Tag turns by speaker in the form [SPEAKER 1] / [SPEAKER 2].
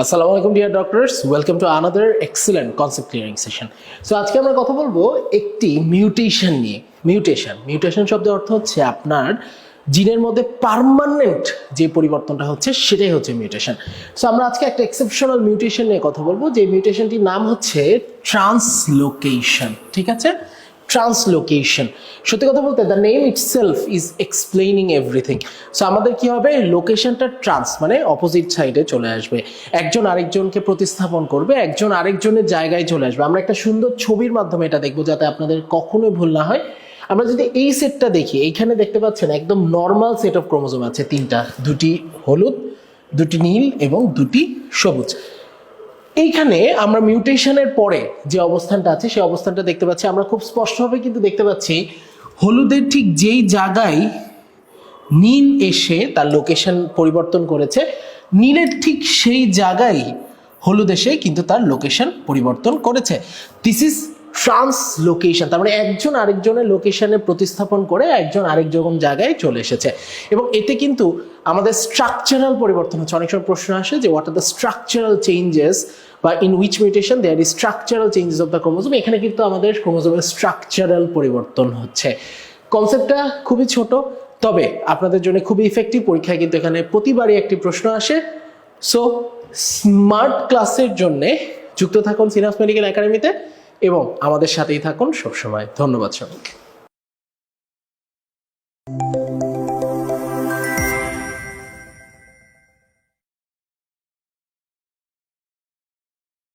[SPEAKER 1] আসসালামু আলাইকুম dear doctors welcome to another excellent concept clearing session so আজকে আমরা কথা বলব একটি মিউটেশন নিয়ে। মিউটেশন মিউটেশন শব্দের অর্থ হচ্ছে আপনার জিনের মধ্যে পার্মানেন্ট যে পরিবর্তনটা হচ্ছে, সেটাই হচ্ছে মিউটেশন সো আমরা আজকে একটা এক্সেপশনাল মিউটেশন নিয়ে কথা বলব। যে মিউটেশনটির নাম হচ্ছে ট্রান্সলোকেশন ঠিক আছে? ট্রান্সলোকেশন সত্যি কথা বলতে the name itself is explaining everything so আমাদের কি হবে? লোকেশনটা ট্রান্স মানে অপোজিট সাইডে চলে আসবে। একজন আরেকজনকে প্রতিস্থাপন করবে, একজন আরেকজনের জায়গায় চলে আসবে। আমরা একটা সুন্দর ছবির মাধ্যমে এটা দেখব যাতে আপনাদের কখনোই ভুল না হয়। আমরা যদি এই সেটটা দেখি, এইখানে দেখতে পাচ্ছেন একদম নর্মাল সেট অফ ক্রোমোজোম আছে। তিনটা, দুটি হলুদ, দুটি নীল এবং দুটি সবুজ। এইখানে আমরা মিউটেশনের পরে যে অবস্থানটা আছে, সেই অবস্থানটা দেখতে পাচ্ছি। আমরা খুব স্পষ্টভাবে কিন্তু দেখতে পাচ্ছি, হলুদের ঠিক যেই জায়গায় নীল এসে তার লোকেশন পরিবর্তন করেছে, নীলের ঠিক সেই জায়গায় হলুদ এসে কিন্তু তার লোকেশন পরিবর্তন করেছে। দিস ইজ ট্রান্স লোকেশন, তার মানে একজন আরেকজনের লোকেশনে প্রতিস্থাপন করে একজন আরেকজন জায়গায় চলে এসেছে। এবং এতে কিন্তু আমাদের স্ট্রাকচারাল পরিবর্তন হচ্ছে। অনেক সময় প্রশ্ন আসে যে what are the structural changes বা in which mutation there is structural changes of the chromosome এখানে কিন্তু আমাদের ক্রোমোজোমের স্ট্রাকচারাল পরিবর্তন হচ্ছে। কনসেপ্টটা খুবই ছোট, তবে আপনাদের জন্য খুবই ইফেক্টিভ পরীক্ষায় কিন্তু এখানে প্রতিবারই একটি প্রশ্ন আসে। সো স্মার্ট ক্লাসের জন্যে যুক্ত থাকুন সিনাস মেডিকেল একাডেমিতে এবং আমাদের সাথেই থাকুন সবসময়। ধন্যবাদ সবাইকে